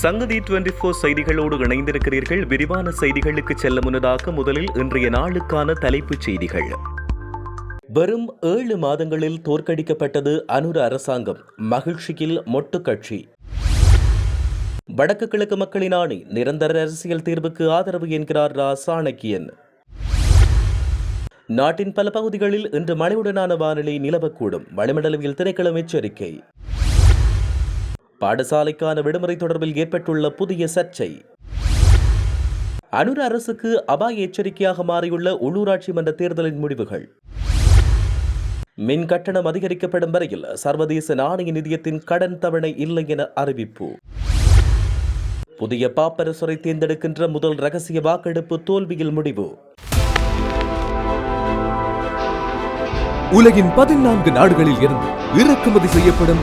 சங்கதி twenty four செய்திகளோடு இணைந்திருக்கிறீர்கள். விரிவான செய்திகளுக்கு செல்ல முன்னதாக முதலில் இன்றைய நாளுக்கான தலைப்புச் செய்திகள். வெறும் ஏழு மாதங்களில் தோற்கடிக்கப்பட்டது அனுர அரசாங்கம். மகிழ்ச்சியில் மொட்டு கட்சி. வடக்கு கிழக்கு மக்களின் ஆணை. நிரந்தர அரசியல் தீர்வுக்கு ஆதரவு என்கிறார் ரா சாணக்கியன் நாட்டின் பல பகுதிகளில் இன்று மழையுடனான வானிலை நிலவக்கூடும். வளிமண்டலவியல் திணைக்களம் எச்சரிக்கை. பாடசாலைக்கான விடுமுறை தொடர்பில் ஏற்பட்டுள்ள புதிய சர்ச்சை. அனுர அரசுக்கு அபாய எச்சரிக்கையாக மாறியுள்ள உள்ளூராட்சி மன்ற தேர்தலின் முடிவுகள். மின் கட்டணம் அதிகரிக்கப்படும் வரையில் சர்வதேச நாணய நிதியத்தின் கடன் தவணை இல்லை என அறிவிப்பு. புதிய பாப்பரசுரை தேர்ந்தெடுக்கின்ற முதல் ரகசிய வாக்கெடுப்பு தோல்வியில் முடிவு. உலகின் பதினான்கு நாடுகளில் இருந்து இறக்குமதி செய்யப்படும்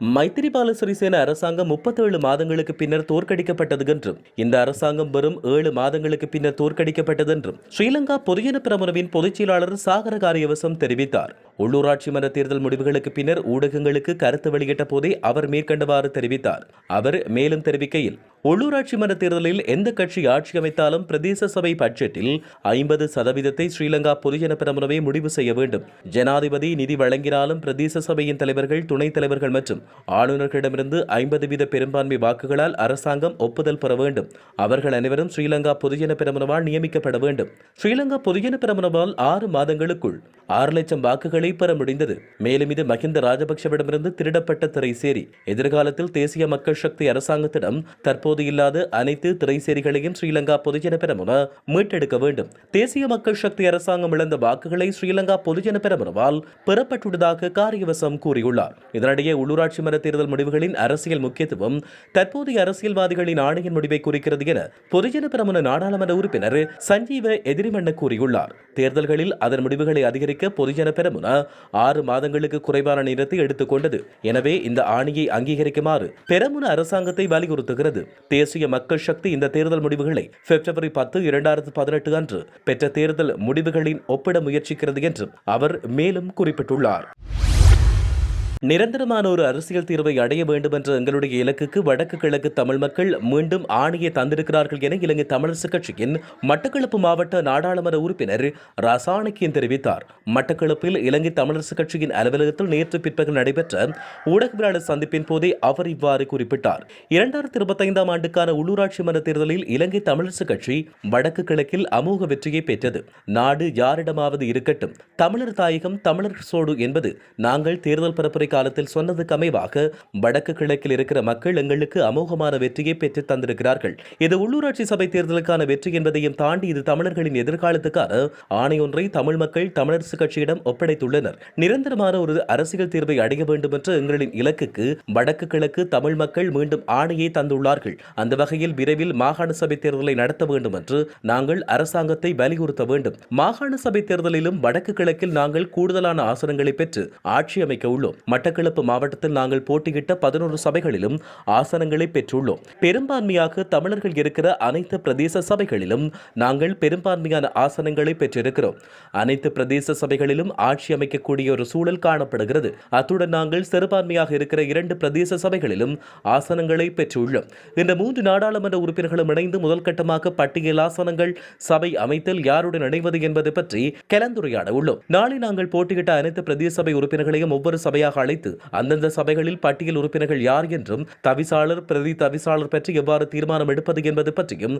மைத்திரிபால சிறிசேன அரசாங்கம் முப்பத்தேழு மாதங்களுக்கு பின்னர் தோற்கடிக்கப்பட்டது என்றும் இந்த அரசாங்கம் வெறும் ஏழு மாதங்களுக்கு பின்னர் தோற்கடிக்கப்பட்டது என்றும் ஸ்ரீலங்கா பொதுஜன பிரமுனவின் பொதுச் செயலாளர் சாகர காரியவசம் தெரிவித்தார். உள்ளூராட்சி மன்ற தேர்தல் முடிவுகளுக்கு பின்னர் ஊடகங்களுக்கு கருத்து வெளியிட்ட போதே அவர் மேற்கண்டவாறு தெரிவித்தார். அவர் மேலும் தெரிவிக்கையில் உள்ளூராட்சி மன்ற தேர்தலில் எந்த கட்சி ஆட்சி அமைத்தாலும் பிரதேச சபை பட்ஜெட்டில் ஐம்பது சதவீதத்தை ஸ்ரீலங்கா பொதுஜன பிரமுனவே முடிவு செய்ய வேண்டும். ஜனாதிபதி நிதி வழங்கினாலும் பிரதேச சபையின் தலைவர்கள் துணைத் தலைவர்கள் மற்றும் ஆளுநர்களிடமிருந்து ஐம்பது வீத பெரும்பான்மை வாக்குகளால் அரசாங்கம் ஒப்புதல் பெற வேண்டும். அவர்கள் அனைவரும் ஸ்ரீலங்கா பொதுஜன பிரமுனவால் நியமிக்கப்பட வேண்டும். ஸ்ரீலங்கா பொதுஜன பிரமுனவால் ஆறு மாதங்களுக்குள் ஆறு லட்சம் வாக்குகளை பெற முடிந்தது மேலும் இது மஹிந்த ராஜபக்சவிடமிருந்து திருடப்பட்ட திரைசேரி. எதிர்காலத்தில் தேசிய மக்கள் சக்தி அரசாங்கத்திடம் தற்போது இல்லாத அனைத்து திரைசேரிகளையும் ஸ்ரீலங்கா பொதுஜன பெரமுன மீட்டெடுக்க வேண்டும். தேசிய மக்கள் சக்தி அரசாங்கம் இழந்த வாக்குகளை ஸ்ரீலங்கா பொதுஜன பெரமுனவால் பெறப்பட்டுள்ளதாக காரியவசம் கூறியுள்ளார். இதனிடையே உள்ளூராட்சி மன்ற தேர்தல் முடிவுகளின் அரசியல் முக்கியத்துவம் தற்போதைய அரசியல்வாதிகளின் ஆணையின் முடிவை குறிக்கிறது என பொதுஜன பெரமுன நாடாளுமன்ற உறுப்பினர் சஞ்சீவ எதிரிமண்ண கூறியுள்ளார். தேர்தல்களில் அதன் முடிவுகளை அதிகரிக்க பொதுஜன பெரமுன ஆறு மாதங்களுக்கு குறைவான நேரத்தை எடுத்துக்கொண்டது எனவே இந்த ஆணையை அங்கீகரிக்குமாறு பெரமுன அரசாங்கத்தை வலியுறுத்துகிறது. தேசிய மக்கள் சக்தி இந்த தேர்தல் முடிவுகளை பிப்ரவரி பத்து இரண்டாயிரத்து பதினெட்டு அன்று பெற்ற தேர்தல் முடிவுகளின் ஒப்பிட முயற்சிக்கிறது என்றும் அவர் மேலும் குறிப்பிட்டுள்ளார். நிரந்தரமான ஒரு அரசியல் தீர்வை அடைய வேண்டும் என்ற எங்களுடைய இலக்குக்கு வடக்கு கிழக்கு தமிழ் மக்கள் மீண்டும் ஆணையை தந்திருக்கிறார்கள் என இலங்கை தமிழரசு கட்சியின் மட்டக்களப்பு மாவட்ட நாடாளுமன்ற உறுப்பினர் ரசாணக்கியன் தெரிவித்தார். மட்டக்களப்பில் இலங்கை தமிழரசு கட்சியின் அலுவலகத்தில் நேற்று பிற்பகல் நடைபெற்ற ஊடகவியலாளர் சந்திப்பின் போதே அவர் இவ்வாறு குறிப்பிட்டார். இரண்டாயிரத்தி இருபத்தைந்தாம் ஆண்டுக்கான உள்ளூராட்சி மன்ற தேர்தலில் இலங்கை தமிழரசு கட்சி வடக்கு கிழக்கில் அமோக வெற்றியை பெற்றது. நாடு யாரிடமாவது இருக்கட்டும். தமிழர் தாயகம் தமிழர் சோடு என்பது நாங்கள் தேர்தல் பரப்புரை காலத்தில் சொன்னதுக்கு அமைவாக வடக்கு கிழக்கில் இருக்கிற மக்கள் எங்களுக்கு அமோகமான வெற்றியை பெற்று தந்திருக்கிறார்கள். இது உள்ளூராட்சி சபை தேர்தலுக்கான வெற்றி என்பதையும் தாண்டி இது தமிழர்களின் எதிர்காலத்துக்கான ஆணையொன்றை தமிழ் மக்கள் தமிழரசு கட்சியிடம் ஒப்படைத்துள்ளனர். நிரந்தரமான ஒரு அரசியல் தீர்வை அடைய வேண்டும் என்ற எங்களின் இலக்குக்கு வடக்கு கிழக்கு தமிழ் மக்கள் மீண்டும் ஆணையை தந்துள்ளார்கள். அந்த வகையில் விரைவில் மாகாண சபை தேர்தலை நடத்த வேண்டும் என்று நாங்கள் அரசாங்கத்தை வலியுறுத்த வேண்டும். மாகாண சபை தேர்தலிலும் வடக்கு கிழக்கில் நாங்கள் கூடுதலான ஆசனங்களை பெற்று ஆட்சி அமைக்க உள்ளோம். மட்டக்களப்பு மாவட்டத்தில் நாங்கள் போட்டியிட்ட பதினோரு சபைகளிலும் ஆசனங்களை பெற்றுள்ளோம். பெரும்பான்மையாக தமிழர்கள் இருக்கிற அனைத்து பிரதேச சபைகளிலும் நாங்கள் பெரும்பான்மையான ஆசனங்களை பெற்றிருக்கிறோம். அனைத்து பிரதேச சபைகளிலும் ஆட்சி அமைக்கக்கூடிய ஒரு சூழல் காணப்படுகிறது. அத்துடன் நாங்கள் சிறுபான்மையாக இருக்கிற இரண்டு பிரதேச சபைகளிலும் ஆசனங்களை பெற்றுள்ளோம். இந்த மூன்று நாடாளுமன்ற உறுப்பினர்களும் இணைந்து முதல் கட்டமாக பட்டியல் ஆசனங்கள் சபை அமைத்தல் யாருடன் இணைவது என்பது பற்றி கலந்துரையாட உள்ளோம் நாளை நாங்கள் போட்டியிட்ட அனைத்து பிரதேச சபை உறுப்பினர்களையும் ஒவ்வொரு சபையாக அழைத்து அந்தந்த சபைகளில் பட்டியல் உறுப்பினர்கள் யார் என்றும் தவிசாளர் பிரதி தவிசாளர் பற்றி எவ்வாறு தீர்மானம் எடுப்பது என்பது பற்றியும்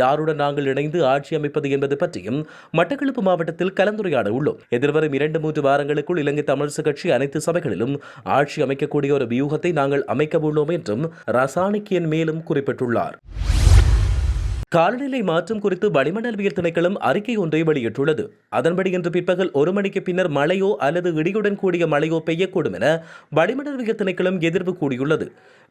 யாருடன் நாங்கள் இணைந்து ஆட்சி அமைப்பது என்பது பற்றியும் மட்டக்களப்பு மாவட்டத்தில் கலந்துரையாட உள்ளோம். எதிர்வரும் இரண்டு மூன்று வாரங்களுக்குள் இலங்கை தமிழரசு கட்சி அனைத்து சபைகளிலும் ஆட்சி அமைக்கக்கூடிய ஒரு வியூகத்தை நாங்கள் அமைக்க உள்ளோம் என்றும் ரசானிக்கியன் மேலும் குறிப்பிட்டுள்ளார். காலநிலை மாற்றம் குறித்து வளிமண்டலவியல் திணைக்களம் அறிக்கை ஒன்றை வெளியிட்டுள்ளது. அதன்படி இன்று பிற்பகல் ஒரு மணிக்கு பின்னர் மழையோ அல்லது இடியுடன் கூடிய மழையோ பெய்யக்கூடும் என வளிமண்டலவியல் திணைக்களம் எதிர்வு கூறியுள்ளது.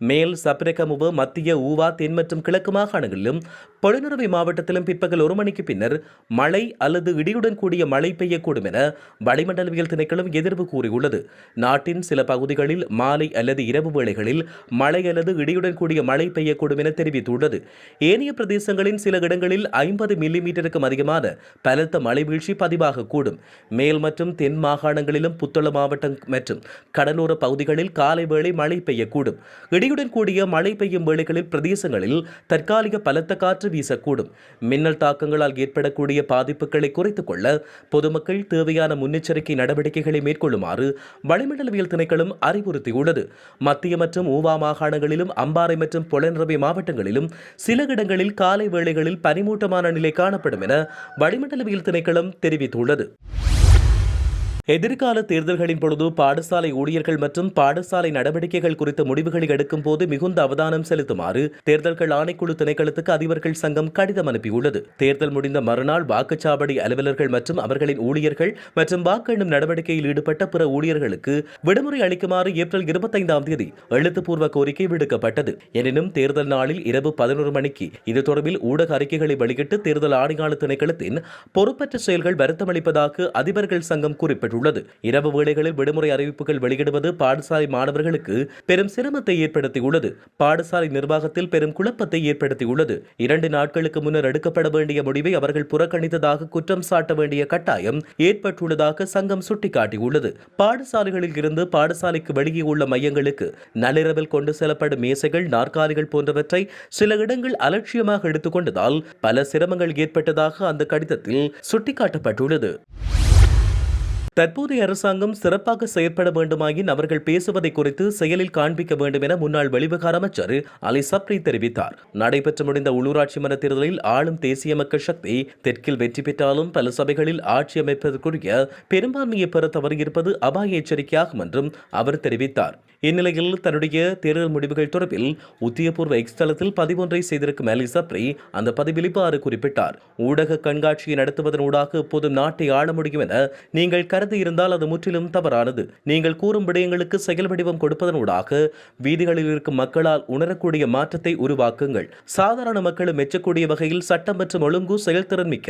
மேல் சப்ரகமுவ மத்திய ஊவா தென் மற்றும் கிழக்கு மாகாணங்களிலும் பொழுநறுவை மாவட்டத்திலும் பிற்பகல் ஒரு மணிக்கு பின்னர் மழை அல்லது இடியுடன் கூடிய மழை பெய்யக்கூடும் என வளிமண்டலவியல் திணைக்களம் எதிர்வு கூறியுள்ளது. நாட்டின் சில பகுதிகளில் மாலை அல்லது இரவு வேளைகளில் மழை அல்லது இடியுடன் கூடிய மழை பெய்யக்கூடும் என தெரிவித்துள்ளது. ஏனைய பிரதேசங்களில் பிரதேசங்களின் சில இடங்களில் ஐம்பது மில்லிமீட்டருக்கும் அதிகமான பலத்த மழை வீழ்ச்சி பதிவாகக்கூடும் மேல் மற்றும் தென் மாகாணங்களிலும் புத்தள மாவட்டம் மற்றும் கடலோர பகுதிகளில் காலை வேளை மழை பெய்யக்கூடும். இடியுடன் கூடிய மழை பெய்யும் வேளைகளில் பிரதேசங்களில் தற்காலிக பலத்த காற்று வீசக்கூடும். மின்னல் தாக்கங்களால் ஏற்படக்கூடிய பாதிப்புகளை குறைத்துக் கொள்ள பொதுமக்கள் தேவையான முன்னெச்சரிக்கை நடவடிக்கைகளை மேற்கொள்ளுமாறு வளிமண்டலவியல் திணைக்களம் அறிவுறுத்தியுள்ளது. மத்திய மற்றும் ஊவா மாகாணங்களிலும் அம்பாறை மற்றும் பொலனறுவை மாவட்டங்களிலும் சில இடங்களில் காலை வேளைகளில் பனிமூட்டமான நிலை காணப்படும் என வளிமண்டலவியல் திணைக்களம் தெரிவித்துள்ளது. எதிர்கால தேர்தல்களின் பொழுது பாடசாலை ஊழியர்கள் மற்றும் பாடசாலை நடவடிக்கைகள் குறித்த முடிவுகளை எடுக்கும் போது மிகுந்த அவதானம் செலுத்துமாறு தேர்தல்கள் ஆணைக்குழு திணைக்களத்துக்கு அதிபர்கள் சங்கம் கடிதம் அனுப்பியுள்ளது. தேர்தல் முடிந்த மறுநாள் வாக்குச்சாவடி அலுவலர்கள் மற்றும் அவர்களின் ஊழியர்கள் மற்றும் வாக்கு எண்ணும் நடவடிக்கையில் ஈடுபட்ட பிற ஊழியர்களுக்கு விடுமுறை அளிக்குமாறு ஏப்ரல் இருபத்தைந்தாம் தேதி எழுத்துப்பூர்வ கோரிக்கை விடுக்கப்பட்டது. எனினும் தேர்தல் நாளில் இரவு பதினோரு மணிக்கு இது தொடர்பில் ஊடக அறிக்கைகளை வெளியிட்டு தேர்தல் ஆணையாளர் திணைக்களத்தின் பொறுப்பற்ற செயல்கள் வருத்தமளிப்பதாக அதிபர்கள் சங்கம் ஏற்பட்டுள்ளது இரவு வேளைகளில் விடுமுறை அறிவிப்புகள் வெளியிடுவது பாடசாலை மாணவர்களுக்கு பெரும் சிரமத்தை ஏற்படுத்தியுள்ளது. பாடசாலை நிர்வாகத்தில் பெரும் குழப்பத்தை ஏற்படுத்தியுள்ளது. இரண்டு நாட்களுக்கு முன்னர் எடுக்கப்பட வேண்டிய முடிவை அவர்கள் புறக்கணித்ததாக குற்றம் சாட்ட வேண்டிய கட்டாயம் ஏற்பட்டுள்ளதாக சங்கம் சுட்டிக்காட்டியுள்ளது. பாடசாலைகளில் இருந்து பாடசாலைக்கு வெளியே உள்ள மையங்களுக்கு நள்ளிரவில் கொண்டு செல்லப்படும் மேசைகள் நாற்காலிகள் போன்றவற்றை சில இடங்கள் அலட்சியமாக எடுத்துக்கொண்டதால் பல சிரமங்கள் ஏற்பட்டதாக அந்த கடிதத்தில் சுட்டிக்காட்டப்பட்டுள்ளது. தற்போதைய அரசாங்கம் சிறப்பாக செயற்பட வேண்டுமாயின் அவர்கள் பேசுவதை குறித்து செயலில் காண்பிக்க வேண்டும் என முன்னாள் வெளிவிகார அமைச்சர் அலி சப்ரி தெரிவித்தார். நடைபெற்று முடிந்த உள்ளூராட்சி மன்ற தேர்தலில் ஆளும் தேசிய மக்கள் சக்தி தெற்கில் வெற்றி பெற்றாலும் பல சபைகளில் ஆட்சி அமைப்பதற்குரிய பெரும்பான்மையை பெற தவறியிருப்பது அபாய எச்சரிக்கையாகும் என்றும் அவர் தெரிவித்தார். இந்நிலையில் தன்னுடைய தேர்தல் முடிவுகள் தொடர்பில் உத்தியபூர்வ எக்ஸ் தளத்தில் பதிவொன்றை செய்திருக்கும் அலி சப்ரி அந்த பதிவில் இவ்வாறு குறிப்பிட்டார். ஊடக கண்காட்சியை நடத்துவதன் ஊடாக இப்போது நாட்டை ஆள முடியும் என நீங்கள் கருதி இருந்தால் அது முற்றிலும் தவறானது. நீங்கள் கூறும் விடயங்களுக்கு செயல் வடிவம் கொடுப்பதனூடாக வீதிகளில் இருக்கும் மக்களால் உணரக்கூடிய மாற்றத்தை உருவாக்குங்கள். சாதாரண மக்களும் மெச்சக்கூடிய வகையில் சட்டம் மற்றும் ஒழுங்கு செயல்திறன் மிக்க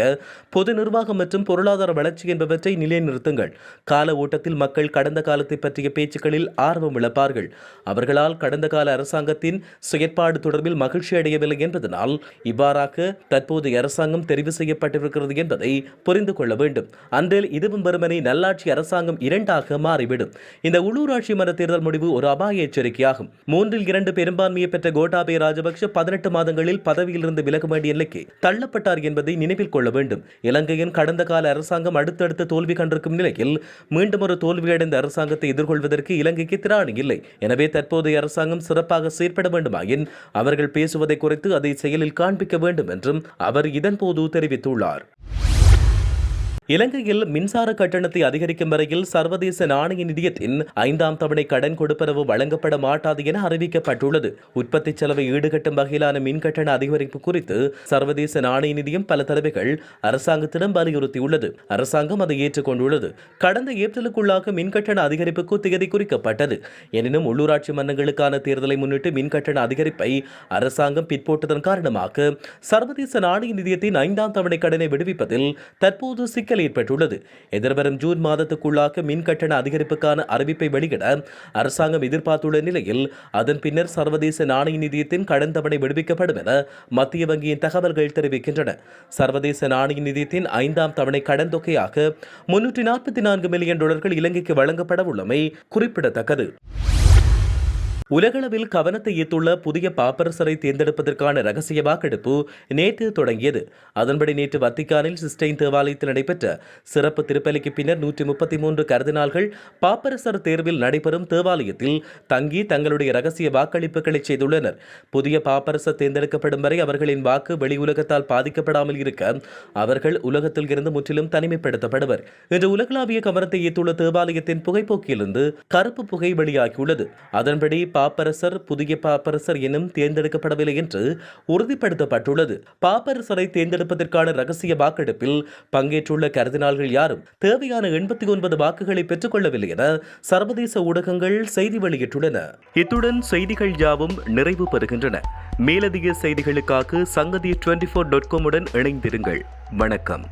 பொது நிர்வாகம் மற்றும் பொருளாதார வளர்ச்சி என்பவற்றை நிலைநிறுத்துங்கள். கால ஓட்டத்தில் மக்கள் கடந்த காலத்தை பற்றிய பேச்சுக்களில் ஆர்வம் இழப்பார்கள். அவர்களால் கடந்த கால அரசாங்கத்தின் செயற்பாடு தொடர்பில் மகிழ்ச்சி அடையவில்லை என்பதனால் இவ்வாறாக தற்போதைய அரசாங்கம் தெரிவு செய்யப்பட்டிருக்கிறது என்பதை புரிந்து கொள்ள வேண்டும். அன்றில் இதுவும் வெறுமனே நல்லாட்சி அரசாங்கம் இரண்டாக மாறிவிடும். இந்த உள்ளூராட்சி மன்ற தேர்தல் முடிவு ஒரு அபாய எச்சரிக்கையாகும். மூன்றில் இரண்டு பெரும்பான்மையை பெற்ற கோட்டாபய ராஜபக்ஷ பதினெட்டு மாதங்களில் பதவியிலிருந்து விலக வேண்டிய நிலைக்கு தள்ளப்பட்டார் என்பதை நினைவில் கொள்ள வேண்டும். இலங்கையின் கடந்த கால அரசாங்கம் அடுத்தடுத்து தோல்வி கண்டிருக்கும் நிலையில் மீண்டும் ஒரு தோல்வியடைந்த அரசாங்கத்தை எதிர்கொள்வதற்கு இலங்கைக்கு திராணி இல்லை. எனவே தற்போதைய அரசாங்கம் சிறப்பாக செயற்பட வேண்டுமாயின் அவர்கள் பேசுவதை குறித்து அதை செயலில் காண்பிக்க வேண்டும் என்றும் அவர் இதன்போது தெரிவித்துள்ளார். இலங்கையில் மின்சார கட்டணத்தை அதிகரிக்கும் வரையில் சர்வதேச நாணய நிதியத்தின் ஐந்தாம் தவணை கடன் கொடுப்பனவு வழங்கப்பட மாட்டாது என அறிவிக்கப்பட்டுள்ளது. உற்பத்தி செலவை ஈடுகட்டும் வகையிலான மின் கட்டண அதிகரிப்பு குறித்து சர்வதேச நாணய நிதியம் பல தடவைகள் அரசாங்கத்திடம் வலியுறுத்தியுள்ளது. அரசாங்கம் அதை ஏற்றுக்கொண்டுள்ளது. கடந்த ஏப்ரலுக்குள்ளாக மின் கட்டண அதிகரிப்புக்கு திகதி குறிக்கப்பட்டது. எனினும் உள்ளூராட்சி மன்றங்களுக்கான தேர்தலை முன்னிட்டு மின் கட்டண அதிகரிப்பை அரசாங்கம் பிற்போட்டதன் காரணமாக சர்வதேச நாணய நிதியத்தின் ஐந்தாம் தவணை கடனை விடுவிப்பதில் தற்போது சிக்கல் சிக்கல் ஏற்பட்டுள்ளது. எதிர்வரும் ஜூன் மாதத்துக்குள்ளாக மின் கட்டண அதிகரிப்புக்கான அறிவிப்பை வெளியிட அரசாங்கம் எதிர்பார்த்துள்ள நிலையில் அதன் பின்னர் சர்வதேச நாணய நிதியத்தின் கடன் தவணை விடுவிக்கப்படும் என மத்திய வங்கியின் தகவல்கள் தெரிவிக்கின்றன. சர்வதேச நாணய நிதியத்தின் ஐந்தாம் தவணை கடன் தொகையாக முன்னூற்றி நாற்பத்தி நான்கு மில்லியன் டாலர்கள் இலங்கைக்கு வழங்கப்பட உள்ளமை குறிப்பிடத்தக்கது. உலகளவில் கவனத்தை ஈர்த்துள்ள புதிய பாப்பரசரை தேர்ந்தெடுப்பதற்கான ரகசிய வாக்கெடுப்பு நேற்று தொடங்கியது. அதன்படி நேற்று வத்திக்கானில் சிஸ்டைன் தேவாலயத்தில் நடைபெற்ற சிறப்பு திருப்பலிக்கு பின்னர் நூற்றி முப்பத்தி மூன்று கருதினால்கள் பாப்பரசர் தேர்வில் நடைபெறும் தேவாலயத்தில் தங்கி தங்களுடைய ரகசிய வாக்களிப்புகளை செய்துள்ளனர். புதிய பாப்பரசர் தேர்ந்தெடுக்கப்படும் வரை அவர்களின் வாக்கு வெளி உலகத்தால் பாதிக்கப்படாமல் இருக்க அவர்கள் உலகத்தில் இருந்து முற்றிலும் தனிமைப்படுத்தப்படுவர். இன்று உலகளாவிய கவனத்தை ஈர்த்துள்ள தேவாலயத்தின் புகைப்போக்கிலிருந்து கருப்பு புகை வெளியாகியுள்ளது. அதன்படி பாப்பரசர் புதிய பாப்பரசர் எனும் தேர்ந்தெடுக்கப்படவில்லை என்று உறுதிப்படுத்தப்பட்டுள்ளது. பாப்பரசரை தேர்ந்தெடுப்பதற்கான ரகசிய வாக்கெடுப்பில் பங்கேற்றுள்ள கருதினால்கள் யாரும் தேவையான எண்பத்தி ஒன்பது வாக்குகளை பெற்றுக்கொள்ளவில்லை என சர்வதேச ஊடகங்கள் செய்தி வெளியிட்டுள்ளன. இத்துடன் செய்திகள் யாவும் நிறைவு பெறுகின்றன. மேலதிக செய்திகளுக்காக சங்கதி டுவெண்டி ஃபோர் டாட் காமுடன் இணைந்திருங்கள். வணக்கம்.